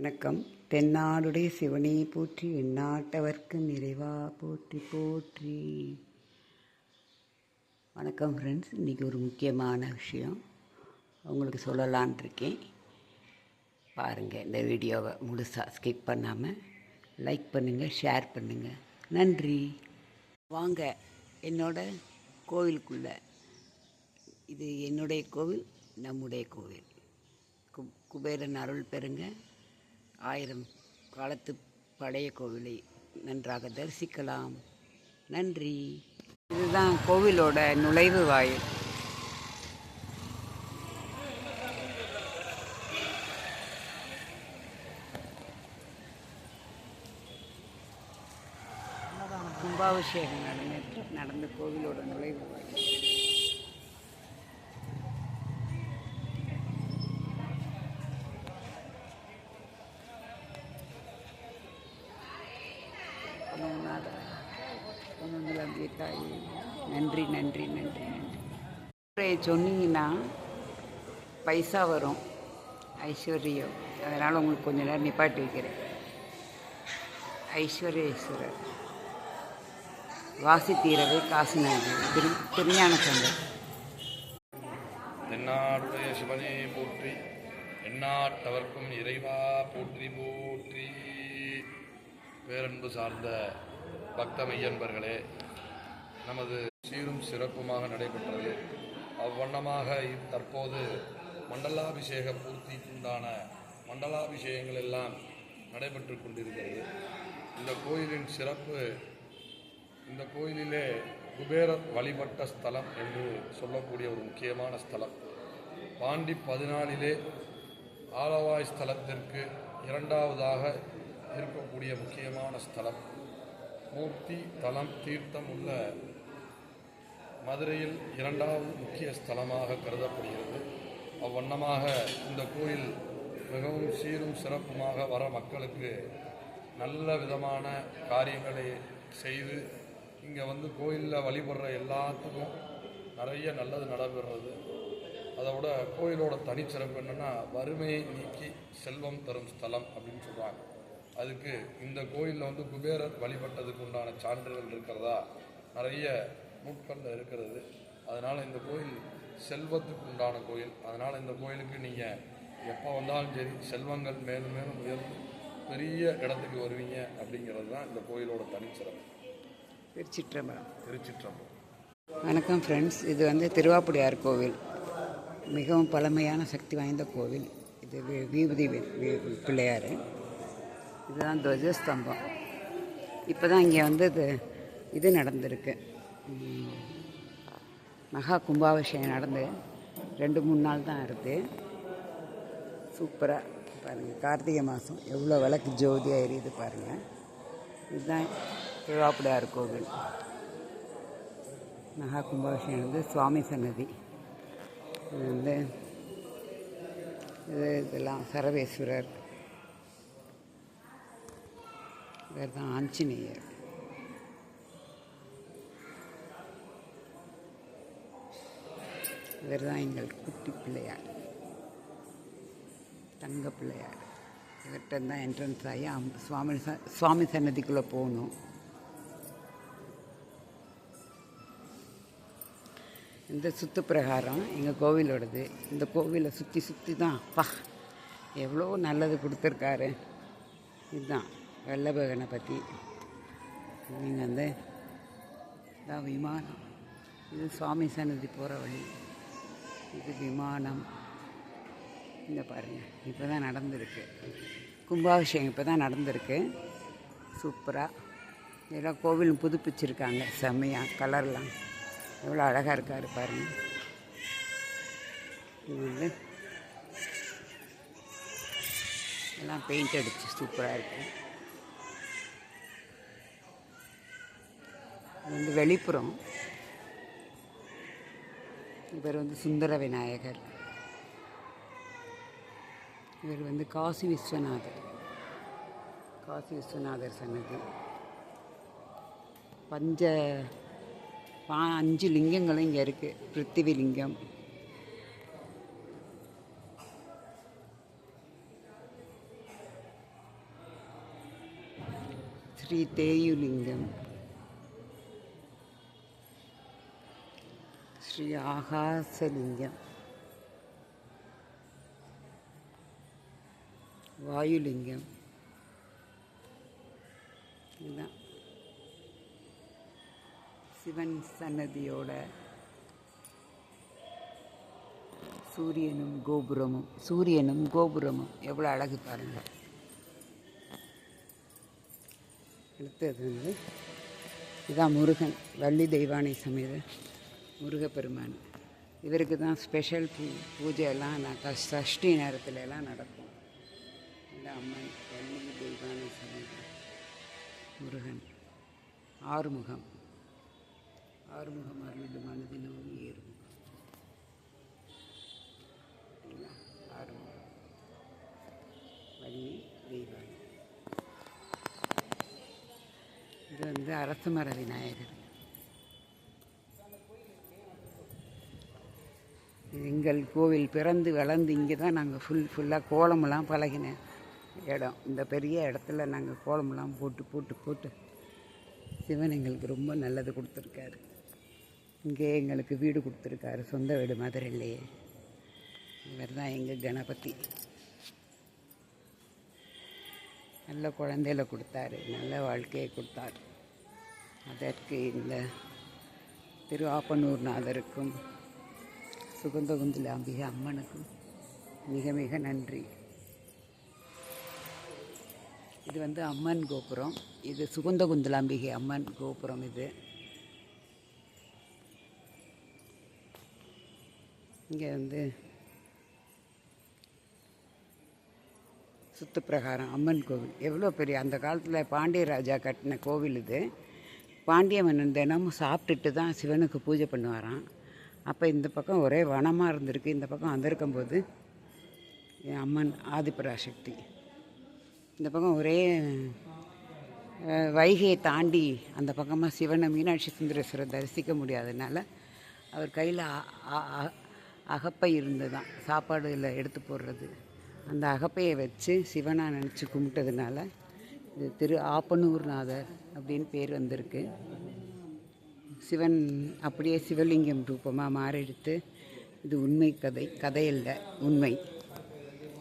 வணக்கம். தென்னாடுடைய சிவனே போற்றி எந்நாட்டவர்க்கு நிறைவா போற்றி போற்றி. வணக்கம் ஃப்ரெண்ட்ஸ் இன்றைக்கி ஒரு முக்கியமான விஷயம். உங்களுக்கு சொல்லலான் இருக்கேன். பாருங்கள் இந்த வீடியோவை முழுசாக ஸ்கிப் பண்ணாமல் லைக் பண்ணுங்கள் ஷேர் பண்ணுங்கள் நன்றி. வாங்க என்னோட கோவிலுக்குள்ளே. இது என்னுடைய கோவில் நம்முடைய கோவில். கு குபேரன் அருள் பெறுங்க. ஆயிரம் காலத்து பழைய கோவிலை நன்றாக தரிசிக்கலாம். நன்றி. இதுதான் கோவிலோட நுழைவு வாயில். கும்பாபிஷேகம் நடந்து நடந்த கோவிலோட நுழைவு வாயில் ஒன்றுனால ஒன்றுலாம் தாய் நன்றி நன்றி நன்றி நன்றி சொன்னீங்கன்னா பைசா வரும் ஐஸ்வர்யம் அதனால் உங்களுக்கு கொஞ்சம் நேரம் நிப்பாட்டி வைக்கிறேன். ஐஸ்வர்யேஸ்வரர். வாசி தீரவை நாடு திரு திருஞான சந்தர் தென்னாடுடைய சிவனே போற்றி எந்நாட்டவர்க்கும் இறைவா போற்றி போற்றி. பேரன்பு சார்ந்த பக்த மையன்பர்களே நமது சீரும் சிறப்புமாக நடைபெற்றது. அவ்வண்ணமாக தற்போது மண்டலாபிஷேக பூர்த்திக்குண்டான மண்டலாபிஷேகங்கள் எல்லாம் நடைபெற்று கொண்டிருக்கிறது. இந்த கோயிலின் சிறப்பு இந்த கோயிலிலே குபேர வழிபட்ட ஸ்தலம் என்று சொல்லக்கூடிய ஒரு முக்கியமான ஸ்தலம். பாண்டி பதினாலிலே ஆலவாய் ஸ்தலத்திற்கு இரண்டாவதாக இருக்கக்கூடிய முக்கியமான ஸ்தலம். மூர்த்தி தலம் தீர்த்தம் உள்ள மதுரையில் இரண்டாவது முக்கிய ஸ்தலமாக கருதப்படுகிறது. அவ்வண்ணமாக இந்த கோயில் மிகவும் சீரும் சிறப்புமாக வர மக்களுக்கு நல்ல விதமான காரியங்களை செய்து இங்கே வந்து கோயிலில் வழிபடுற எல்லாத்துக்கும் நிறைய நல்லது நடைபெறுறது. அதோட கோயிலோட தனிச்சிறப்பு என்னென்னா வறுமையை நீக்கி செல்வம் தரும் ஸ்தலம் அப்படின்னு சொல்கிறாங்க அதுக்கு இந்த கோயிலில் வந்து குபேரர் வழிபட்டதுக்கு உண்டான சான்றுகள் இருக்கிறதா? நிறைய நூட்களில் இருக்கிறது. அதனால் இந்த கோயில் செல்வத்துக்கு உண்டான கோயில். அதனால் இந்த கோயிலுக்கு நீங்கள் எப்போ வந்தாலும் சரி செல்வங்கள் மேலும் மேலும் உயர்ந்து பெரிய இடத்துக்கு வருவீங்க அப்படிங்கிறது தான் இந்த கோயிலோட தனிச்சிறப்பு. திருச்சிற்றம்பலம். திருச்சிற்றம்பலம். வணக்கம் ஃப்ரெண்ட்ஸ் இது வந்து திருவாப்புடையார் கோவில். மிகவும் பழமையான சக்தி வாய்ந்த கோவில். இது வீபதி பிள்ளையார். இதுதான் துவஜஸ்தம்பம். இப்போ தான் இங்கே வந்து இது இது நடந்திருக்கு. மகா கும்பாபிஷேகம் நடந்து ரெண்டு மூணு நாள் தான் இருக்குது சூப்பராக பாருங்கள் கார்த்திகை மாதம் எவ்வளோ விளக்கு ஜோதியாக எரியுது பாருங்கள் இதுதான் திருவாப்பிடையார் கோவில். மகா கும்பாபிஷேகம் வந்து சுவாமி சன்னதி. இது வந்து இது இதெல்லாம் சரவேஸ்வரர். இவர் தான் ஆஞ்சநேயர். இவர் தான் எங்கள் குட்டி பிள்ளையார். தங்க பிள்ளையார். இவர்கிட்ட தான் என்ட்ரன்ஸ் ஆகி அம்- சுவாமி ச- சுவாமி சன்னதிக்குள்ளே போகணும். இந்த சுத்து பிரகாரம் எங்கள் கோவிலோடது. இந்த கோவிலை சுற்றி சுற்றி தான் அப்பா எவ்வளோ நல்லது கொடுத்துருக்காரு. இதுதான் வல்லப கணபதி நீங்கள் வந்து இதான் விமானம். இது சுவாமி சன்னதி போகிற வழி. இது விமானம். இந்த பாருங்கள் இப்போ தான் நடந்திருக்கு. கும்பாபிஷேகம் இப்போ தான் நடந்திருக்கு. சூப்பராக இதெல்லாம் கோவில் புதுப்பிச்சிருக்காங்க செம்மையாக கலர்லாம். எவ்வளோ அழகாக இருக்காரு பாருங்கள் இது வந்து எல்லாம் பெயிண்ட் அடிச்சு சூப்பராக இருக்கு. இது வந்து வெளிப்புறம். இவர் வந்து சுந்தர விநாயகர். இவர் வந்து காசி விஸ்வநாதர். காசி விஸ்வநாதர் சன்னதி. பஞ்ச பா அஞ்சு லிங்கங்களும் இங்கே இருக்குது பிருத்திவி லிங்கம் ஸ்ரீ தேயுலிங்கம் ஸ்ரீ ஆகாசலிங்கம். வாயுலிங்கம். இதுதான். சிவன் சன்னதியோட சூரியனும் கோபுரமும் சூரியனும் கோபுரமும் எவ்வளோ அழகு பாருங்கள் அடுத்தது வந்து இதான் முருகன் வள்ளி தெய்வானை சமேத. முருகப்பெருமான். இவருக்கு தான் ஸ்பெஷல் பூ பூஜை எல்லாம் நான் க- சஷ்டி நேரத்துலலாம் நடக்கும். இந்த அம்மன் வள்ளி தெய்வானை சமேத முருகன். ஆறுமுகம். ஆறுமுகம் அருளிடும் மனதினோடு ஏறுமுகம் ஆறுமுகம். வள்ளி தெய்வானை. இது வந்து அரசமர விநாயகர் இது எங்கள் கோவில் பிறந்து வளர்ந்து இங்கே தான் நாங்கள் ஃபுல் ஃபுல்லாக கோலமெல்லாம் பழகின இடம். இந்த பெரிய இடத்துல நாங்கள் கோலமெல்லாம் போட்டு போட்டு போட்டு சிவன் எங்களுக்கு ரொம்ப நல்லது கொடுத்துருக்காரு. இங்கே எங்களுக்கு வீடு கொடுத்துருக்காரு. சொந்த வீடு மதுரையிலேயே இவர் தான் எங்கள் கணபதி. நல்ல குழந்தையில கொடுத்தாரு. நல்ல வாழ்க்கையை கொடுத்தார். அதற்கு இந்த திரு ஆப்பனூர்நாதருக்கும் சுகந்தகுந்தில அம்பிகை அம்மனுக்கும் மிக மிக நன்றி. இது வந்து அம்மன் கோபுரம். இது சுகந்தகுந்தலாம்பிகை அம்மன் கோபுரம் இது. இங்கே வந்து சுத்துப்பிரகாரம் அம்மன் கோவில். எவ்வளோ பெரிய அந்த காலத்தில் பாண்டிய ராஜா கட்டின கோவில் இது. பாண்டிய மன்னன் தினமும் சாப்பிட்டுட்டு தான் சிவனுக்கு பூஜை பண்ணுவாராம். அப்போ இந்த பக்கம் ஒரே வனமாக இருந்திருக்கு. இந்த பக்கம் வந்திருக்கும்போது என் அம்மன் ஆதிபராசக்தி. இந்த பக்கம் ஒரே வைகையை தாண்டி அந்த பக்கமாக சிவனை மீனாட்சி சுந்தரேஸ்வரர் தரிசிக்க முடியாதனால அவர் கையில் அகப்பை இருந்ததுதான். சாப்பாடுல எடுத்து போடுறது. அந்த அகப்பையை வச்சு சிவனாக நினச்சி கும்பிட்டதுனால இது திரு ஆப்பனூர்நாதர் அப்படின்னு பேர் வந்திருக்கு. சிவன் அப்படியே சிவலிங்கம் ரூபமாக மாறெடுத்து இது உண்மை கதை கதையல்ல உண்மை.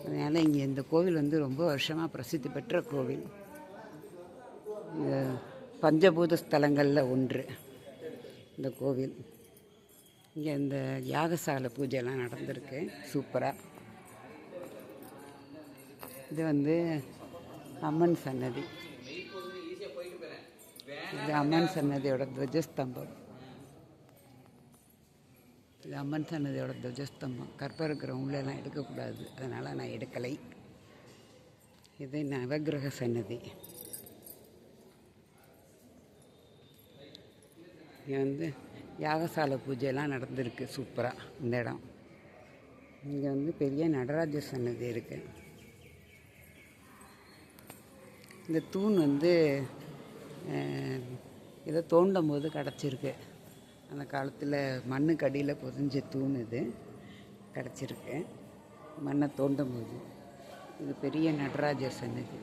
அதனால் இங்கே இந்த கோவில் வந்து ரொம்ப வருஷமாக பிரசித்தி பெற்ற கோவில். பஞ்சபூத ஸ்தலங்களில் ஒன்று இந்த கோவில். இங்கே இந்த யாகசாலை பூஜைலாம் நடந்திருக்கு. சூப்பராக இது வந்து அம்மன் சன்னதி. இது அம்மன் சன்னதியோட துவஜஸ்தம்பம். இது அம்மன் சன்னதியோட துவஜஸ்தம்பம். கற்பகிரகம் உள்ளெல்லாம் எடுக்கக்கூடாது. அதனால் நான் எடுக்கலை. இது நவக்கிரக சன்னதி. இங்கே வந்து யாகசாலை பூஜையெல்லாம் நடந்திருக்கு சூப்பராக இந்த இடம். இங்கே வந்து பெரிய நடராஜர் சன்னதி இருக்குது இந்த தூண் வந்து இதை தோண்டும் போது கிடச்சிருக்கு. அந்த காலத்தில் மண்ணுக்கு அடியில் புதைஞ்ச தூண் இது. கிடச்சிருக்கு. மண்ணை தோண்டும் போது இது பெரிய நடராஜர் சன்னதி.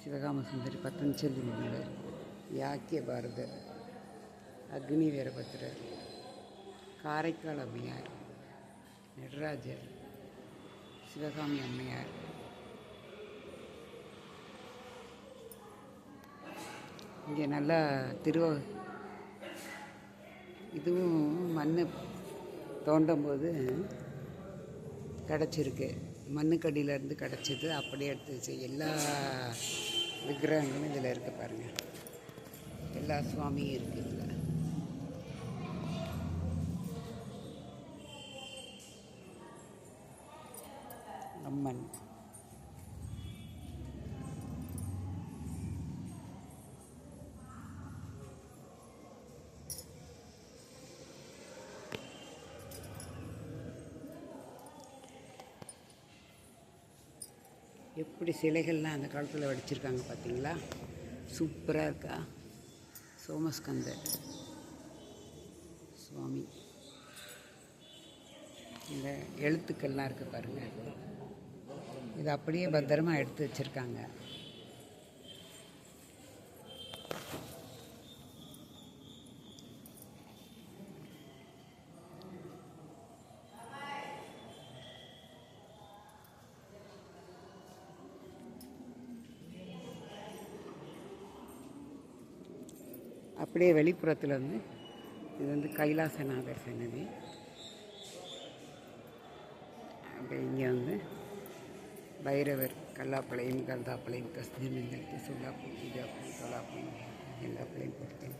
சிவகாம சுந்தரி பத்தஞ்சலி முனிவர் யாக்கிய பாரதர். அக்னி வீரபத்ரர். காரைக்கால் அம்மையார். நடராஜர். சிவகாமி அம்மையார். இங்கே நல்லா திருவ இதுவும் மண் தோண்டும் போது கிடச்சிருக்கு. மண்ணுக்கடியிலேருந்து கிடச்சிது. அப்படியே எடுத்து வச்சு எல்லா விக்கிரகங்களும் இதில் இருக்குது பாருங்கள் எல்லா சுவாமியும் இருக்குது இதில். அம்மன். எப்படி சிலைகள்லாம் அந்த காலத்தில் வடிச்சிருக்காங்க பார்த்தீங்களா சூப்பராக இருக்கா? சோமஸ்கந்தர். சுவாமி. இந்த எழுத்துக்கள்லாம் இருக்குது பாருங்கள் இது அப்படியே பத்திரமா எடுத்து வச்சுருக்காங்க. அப்படியே வெளிப்புறத்தில் வந்து இது வந்து கைலாசநாதர் சன்னதி. அப்படியே இங்கே வந்து பைரவர் கல்லாப்பாளையம் கல்தாப்பாளையம் கஸ்தூரிமங்கலத்து சுல்லாப்பூர் விஜாப்பூர் தொலாப்பூர் எல்லா பிள்ளையும்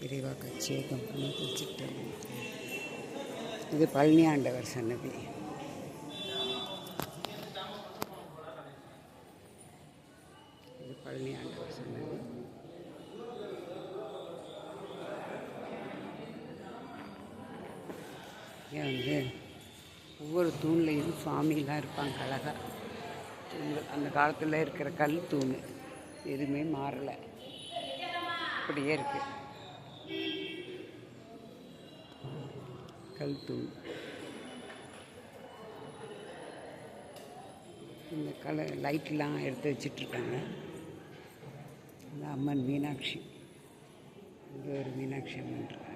விரைவாக கட்சியை கம்பெனி திருச்சிட்டம் இது பழனி ஆண்டவர் சன்னதி இது பழனி ஆண்டவர் சன்னதி இங்கே வந்து ஒவ்வொரு சாமிலாம் சுவாமிலாம் இருப்பாங்க அழகா. தூண்கள் அந்த காலத்தில் இருக்கிற கல் தூண். எதுவுமே மாறலை. அப்படியே இருக்கு. கல் தூண். இந்த கலர் லைட்லாம் எடுத்து வச்சிட்ருக்காங்க. இந்த அம்மன் மீனாட்சி. இங்கே ஒரு மீனாட்சி அம்மன் இருக்கு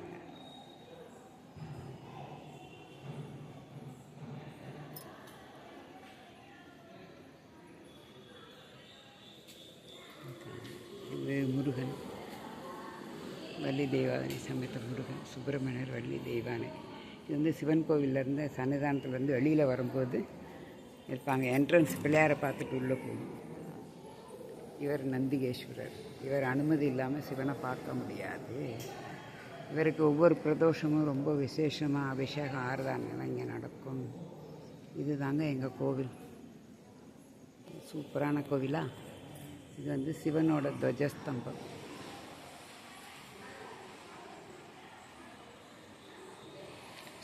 இது முருகன் வள்ளி தெய்வானை சமயத்தில் முருகன் சுப்பிரமணியர் வள்ளி தெய்வானை. இது வந்து சிவன் கோவிலேருந்து சன்னிதானத்துலேருந்து வெளியில் வரும்போது இருப்பாங்க. என்ட்ரன்ஸ் பிள்ளையாரை பார்த்துட்டு உள்ளே போகணும். இவர் நந்திகேஸ்வரர். இவர் அனுமதி இல்லாமல் சிவனை பார்க்க முடியாது. இவருக்கு ஒவ்வொரு பிரதோஷமும் ரொம்ப விசேஷமாக அபிஷேகம் ஆறுதானெல்லாம் இங்கே நடக்கும். இதுதாங்க எங்கள் கோவில். சூப்பரான கோவிலா? இது வந்து சிவனோட துவஜஸ்தம்பம்.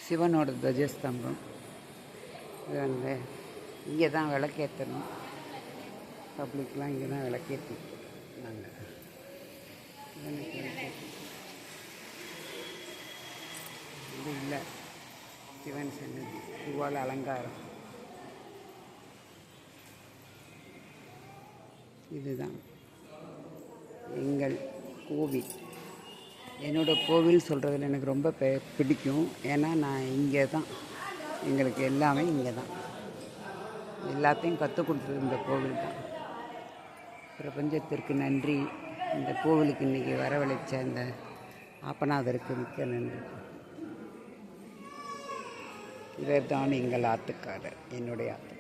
சிவனோட துவஜஸ்தம்பம். இது வந்து இங்கே தான் விளக்கேற்றணும். பப்ளிக்லாம் இங்கே தான் விளக்கேற்றி நாங்கள் இது இல்லை. சிவன் சன்னதி. பூவால் அலங்காரம். இதுதான். எங்கள் கோவில். என்னோட கோவில் சொல்கிறதுல எனக்கு ரொம்ப பெ- பிடிக்கும். ஏன்னா நான் இங்கே தான் எங்களுக்கு எல்லாமே இங்கே தான் எல்லாத்தையும் கற்றுக் கொடுத்தது இந்த கோவில் தான். பிரபஞ்சத்திற்கு நன்றி. இந்த கோவிலுக்கு இன்றைக்கி வரவழைச்ச இந்த ஆப்பநாதருக்கு மிக்க நன்றி. இவர் தான் எங்கள் ஆத்துக்காரர் என்னுடைய ஆத்து